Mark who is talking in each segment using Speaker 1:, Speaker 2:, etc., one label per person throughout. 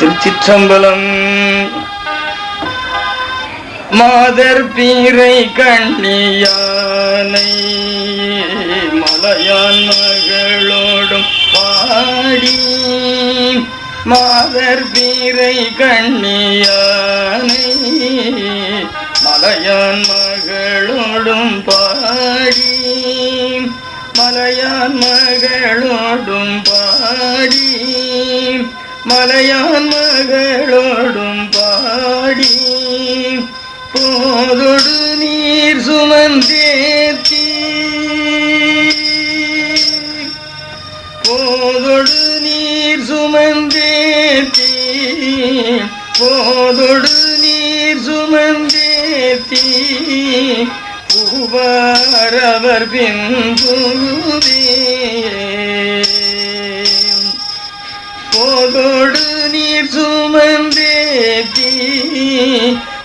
Speaker 1: திருச்சிற்றம்பலம். மாதர் பீரை கண்ணியானை மலையான் மகளோடும் பாடி. மாதர் பீரை கண்ணியானை மலையான் மகளோடும் பாடி. மலையான் மகளோடும் பாடி. மலையான் மகளோடும் பாடி போதொடு நீர் சுமந்தேத்தி போதொடு நீர் சுமந்தேத்தி போதொடு நீர் சுமந்தேத்தி பூவாரவர் பின் போதோடு நீர் சுமந்தேத்தி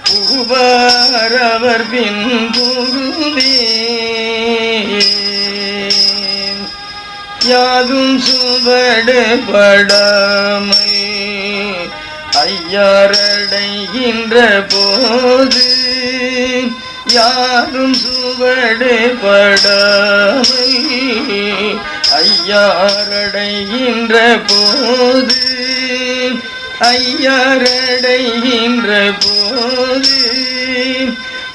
Speaker 1: பூவாரவர் பின் யாதும் சுவடு ஐயாரடைகின்ற போது யாரும் சுவடுபடாமல் ஐயாரடைகின்ற போது ஐயாரடைகின்ற போது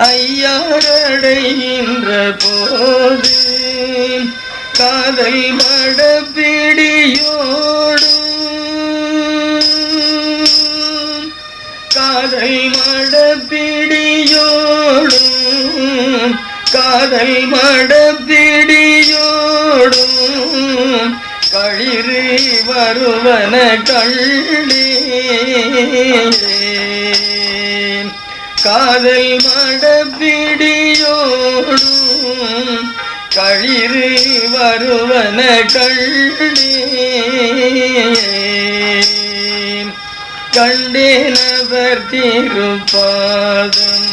Speaker 1: ஐயாரடைகின்ற போது காதல் மடப்பிடியோடும் காதல் மடப்பிடியோடும் காதல் மடப்பிடியோடும் களிறு வருவன கள்ளே. காதல் மடப்பிடியோடும் கழிறு வருவன கள்ளே. கண்டேனவர் திருப்பாதம்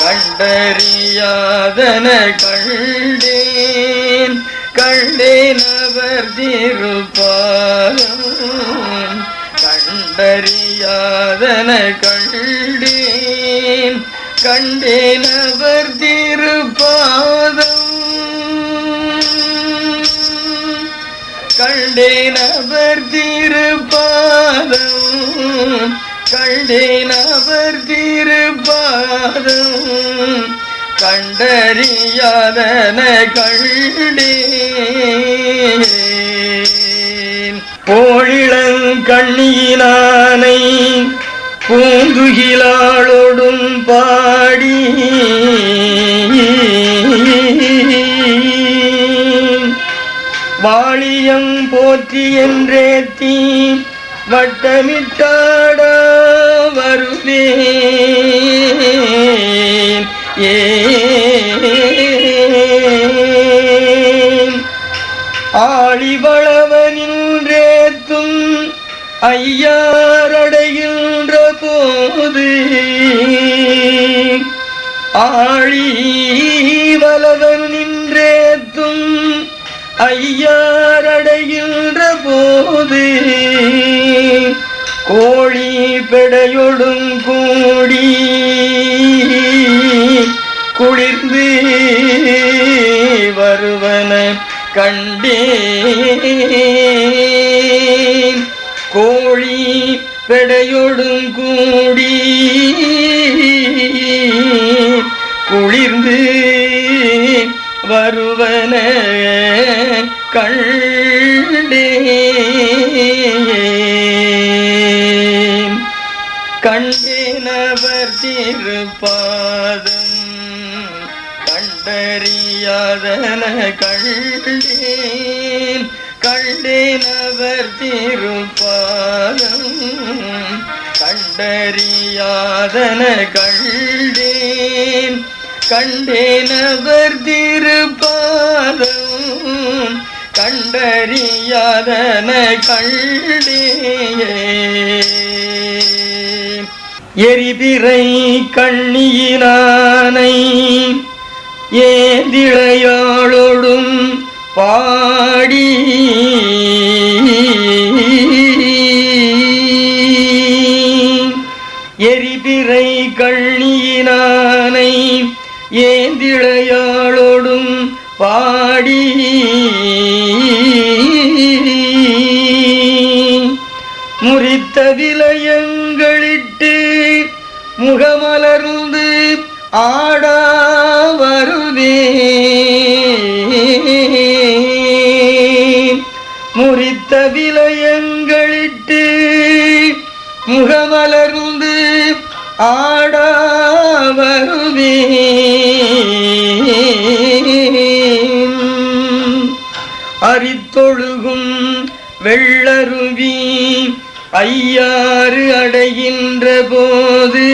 Speaker 1: கண்டறியாதன கண்டேன். கண்டேன திருப்பாதம் கண்டறியாதன கண்டேன் கண்டேனவர் திருப்பாதம். கண்டேனவர் திருப்பாதம். கண்டேனவர் திருப்பாதம். கண்டறியாதனை கண்டி போழிளங்கண்ணியினானை பூந்துகிலாளோடும் பாடி வாழியம் போற்றி என்றே தீ வட்டமிட்டாட வருவேன். ஏன் ஆழிவளவனின்றேத்தும் ஐயாரடைகின்ற போது ஆழி வலவன் நின்றேத்தும் ஐயாரடைகின்ற போது கோழி பெடையொடுங்கும் கண்டேன். கோழி பெடையொடும் கூடி குளிர்ந்து வருவன கண்டே கண்டேனவர் திருப்பாதம் கண்டறியாதன கண்டேன். கண்டேனவர் திருப்பாதம் கண்டறியாதன கண்டேன். கண்டேனவர் திருப்பாதம் கண்டறியாதன கண்டேன். எரிபிறை கண்ணியினானை ஏதிழையாளோடும் பாடி. எரிதிரை கண்ணியினானை ஏந்திழையாளோடும் பாடி. முறித்த விலயங்களிட்டு முகமலர்ந்து ஆ ஆடா வருவே அரித்தொழுகும் வெள்ளருவி ஐயாறு அடைகின்ற போது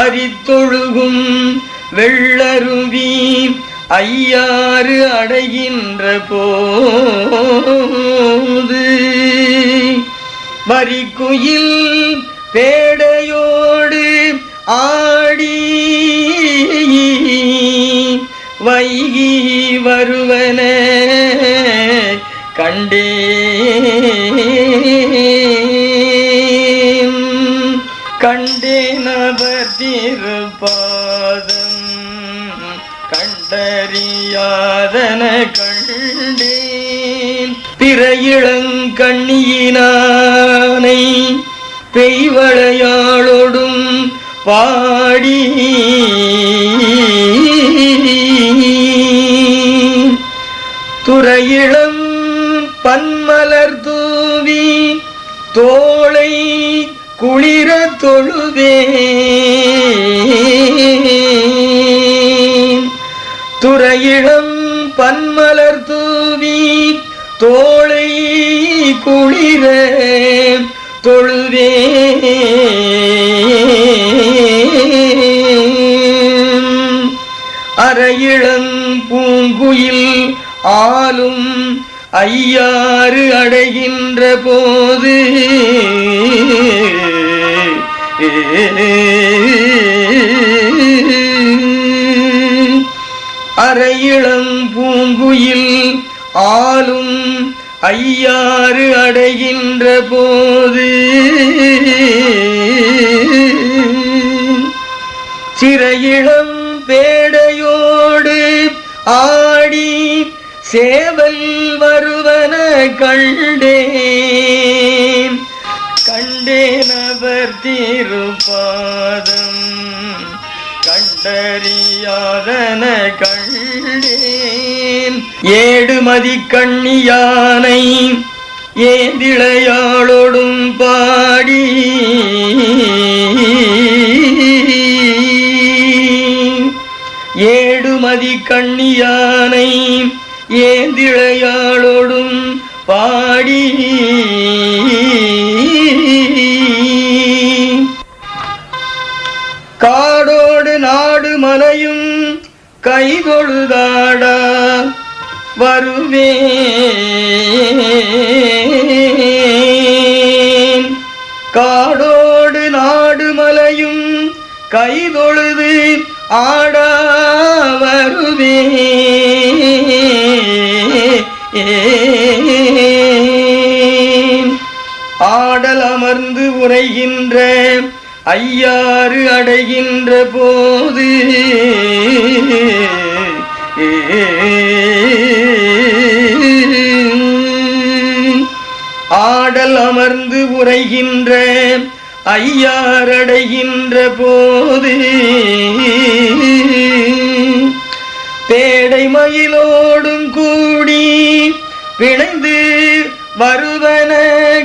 Speaker 1: அரித்தொழுகும் வெள்ளருவி ஐயாறு அடைகின்ற போது வரிக்குயில் பேடையோடு ஆடி வைகி வருவன கண்டே கண்டே நபர் யாதன கண்டேன். பிற பெய்வளையாளோடும் பாடி துறையிளம் பன்மலர் தூவி தோளை குளிர தொழுவே இளம் பன்மலர் தூவி தோளை குளிர தொழுவே அரையிளம் பூங்குயில் ஆளும் ஐயாறு அடைகின்ற போது ஏ அறையிளம் பூங்குயில் ஆளும் ஐயாறு அடைகின்ற போது சிறையிளம் பேடையோடு ஆடி சேவல் வருவன கண்டேன். கண்டேன் அவர் திருப்பாதம். கண்டறியாதன கண் கண்டேன் ஏடுமதி கண்ணியானை ஏந்திளையாளோடும் பாடி. ஏடுமதி கண்ணியா வருவேன். காடோடு நாடு மலையும் கைதொழுது ஆட வருவேன். ஆடல் அமர்ந்து உரைகின்ற ஐயாறு அடைகின்ற போது ஏ உரைகின்ற ஐயாரடைகின்ற போது பேடை மயிலோடும் கூடி பிணைந்து வருவன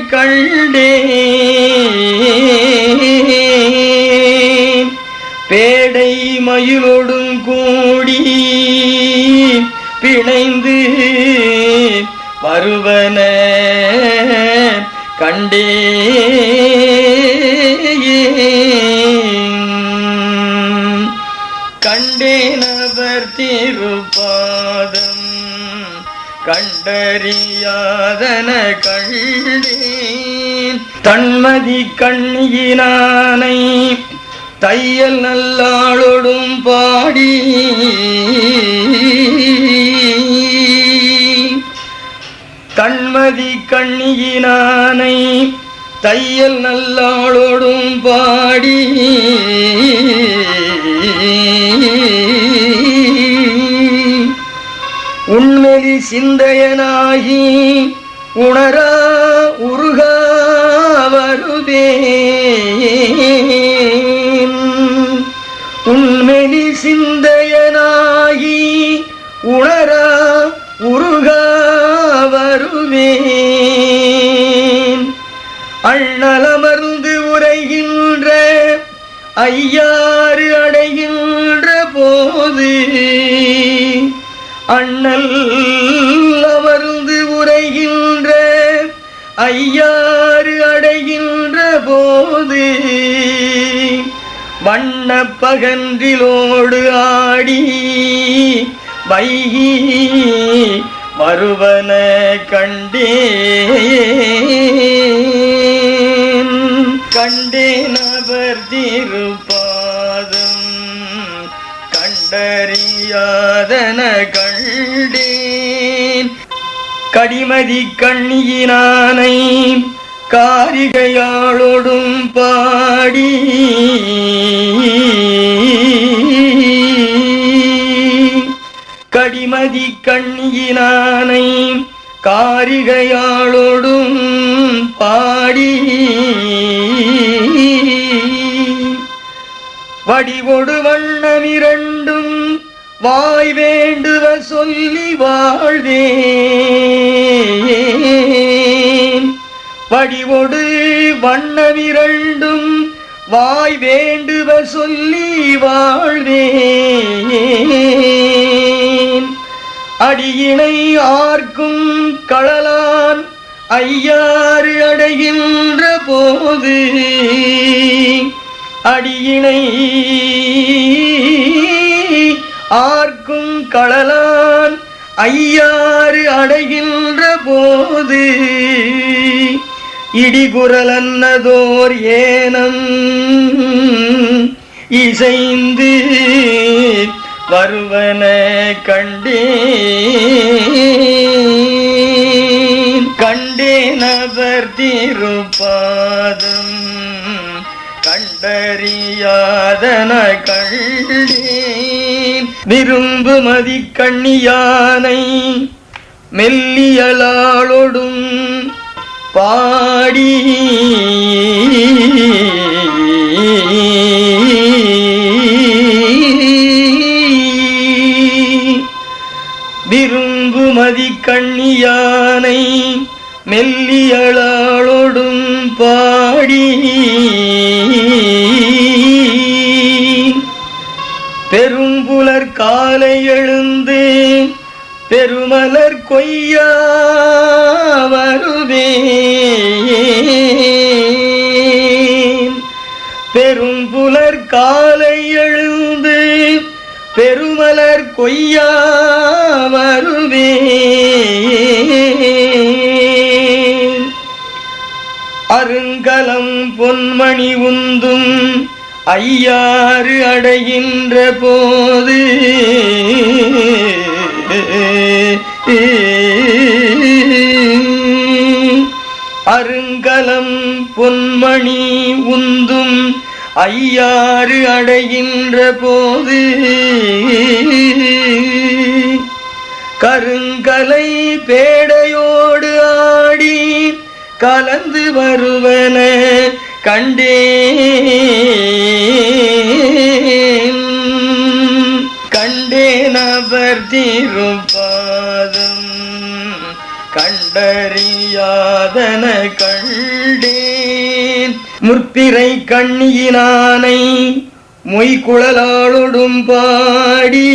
Speaker 1: கண்டே. பேடை மயிலோடும் கூடி கண்டறியாதன கண்டேன். தன்மதி கண்ணியினானை தையல் நல்லாளொடும் பாடி. தன்மதி கண்ணியினானை தையல் நல்லாளொடும் பாடி. சிந்தையனாகி உணரா உருகா வருவேன். உண்மெலி சிந்தையனாகி உணரா உருகா வருவேன். அண்ணலமர்ந்து உரைகின்ற ஐயாறு அடைகின்ற போது அண்ணல் அமர்ந்து உரைகின்ற ஐயாறு அடைகின்ற போது வண்ண பகன்றிலோடு ஆடி வைகி வருவன கண்டேன். கண்டேன் அவர் திருப்பாதம் கண்டறியாதன கண் கண்டேன் கடிமதி கண்ணியினானை காரிகையாளோடும் பாடி கடிமதி கண்ணியினானை காரிகையாளோடும் பாடி வடிவொடு வண்ணமிரண்டும் வாய் வேண்டுவ சொல்லி வாழ்வே வடிவொடு வண்ணமிரண்டும் வாய் வேண்டுவ சொல்லி வாழ்வே அடியினை ஆர்க்கும் களலான் ஐயாறு அடைகின்ற போது அடியினை ஆர்க்கும் களலான் ஐயாறு அடைகின்ற போது இடிகுரல் அன்னதோர் ஏனம் இசைந்து வருவன கண்டேன். கண்டேன் அவர் திருப்பாதம் கண்டறியாதன கண்டே விரும்பு மதி கண்ணியானை மெல்லியலாளொடும் பாடி. விரும்பு மதி கண்ணியானை மெல்லியலாளொடும் பாடி. பெருமலர் கொய்யா வருவே பெரும்புலர் காலை எழுந்து பெருமலர் கொய்யா வருவே அருங்கலம் பொன்மணி உந்தும் ஐயாறு அடைகின்ற போது அருங்கலம் பொன்மணி உந்தும் ஐயாறு அடைகின்ற போது கருங்கலை பேடையோடு ஆடி கலந்து வருவன கண்டே. அவர் திருப்பாதம் கண்டறியாதன கண்டேன். முற்பிறை கண்ணியினானை மொய்குழலாளொடும் பாடி.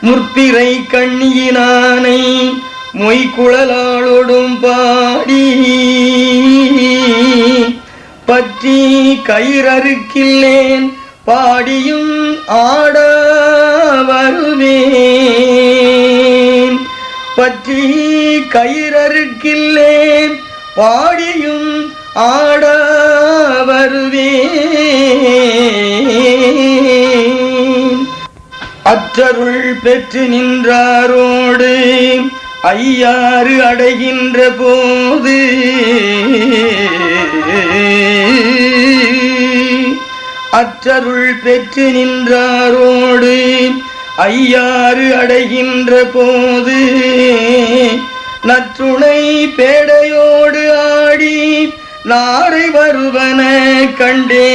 Speaker 1: முற்பிறை கண்ணியினானை மொய்குழலாளொடும் பாடி. பற்றி கயிறறுக்கில்லேன் பாடியும் ஆட வருவேன். பற்றி கயிறறுக்கில்லேன் பாடியும் ஆட வருவேன். அச்சருள் பெற்று நின்றாரோடு ஐயாறு அடைகின்ற போது அற்றருள் பெற்று நின்றாரோடு ஐயாறு அடைகின்ற போது நற்றுணை பேடையோடு ஆடி நாரை வருவன கண்டே.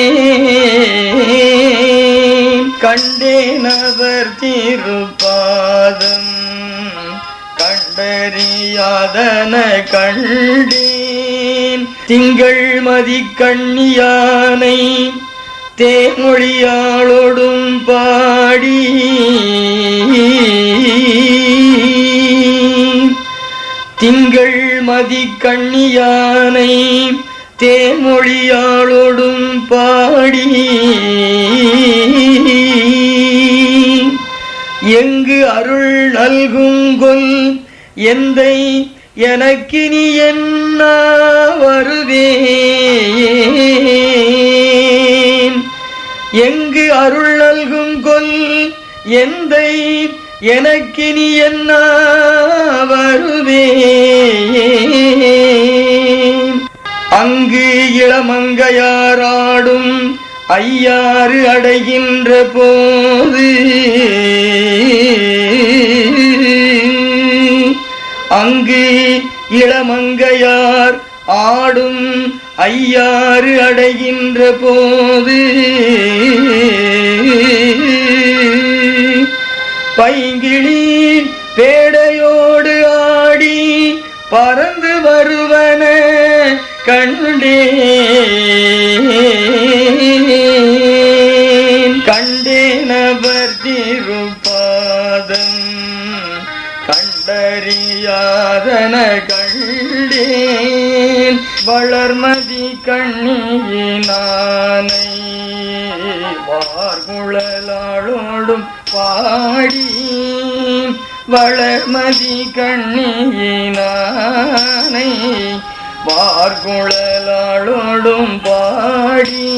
Speaker 1: கண்டேன் கண்டேனவர் திருப்பாதம் கண்டறியாதன கண்டேன் திங்கள் மதி கண்ணியானை தேமொழியாளோடும் பாடி திங்கள் மதி கண்ணியானை தேமொழியாளோடும் பாடி எங்கு அருள் நல்கும் கொல் எந்தை எனக்கினி என்ன வருவேன் எங்கு அருள் நல்கும் கொல் எந்தை எனக்கினி என்ன வருவேன் அங்கு இளமங்கையாராடும் ஐயாறு அடைகின்ற போது அங்கு இளமங்கையார் ஆடும் ஐயாறு அடைகின்ற போது பைங்கிழி பேடையோடு ஆடி பறந்து வருவன கண்டே வளர்மதி கண்ணியினானை வார்குழலாளோடும் பாடி வளர்மதி கண்ணியினானை வார்குழலாளோடும் பாடி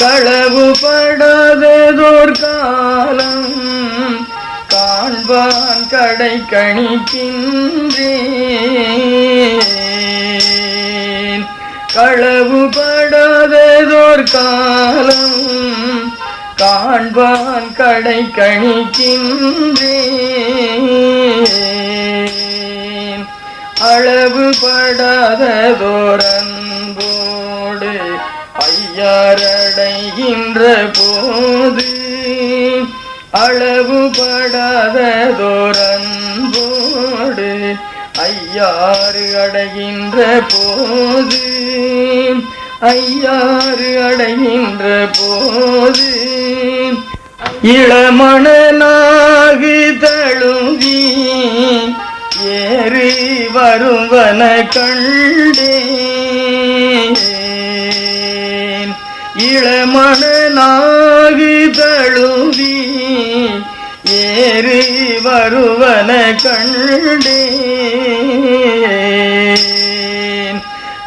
Speaker 1: களவு படாததோர் காலம் காண்பான் கடை கணிக்கின்றேன் களவு படாததோர் காலம் காண்பான் கடை கணிக்கின்றேன். அளவு படாததோர் ஐயாரடைகின்ற போது அளவு படாததோர் ஐயாறு அடைகின்ற போது ஐயாறு அடைகின்ற போது இளமணனாகு தழுவி ஏறி வருவன கண்டேன். இளமணனாகு தழுவி ஏறி வருவன கண்டேன்.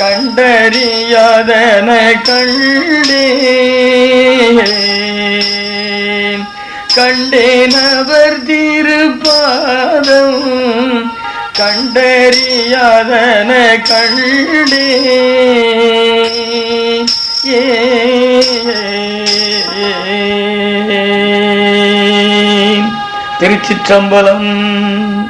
Speaker 1: கண்டறியாதன கண்டே கண்டேனவர் திருப்பாதம். கண்டறியாதன கண்டே ஏ. திருச்சிற்றம்பலம்.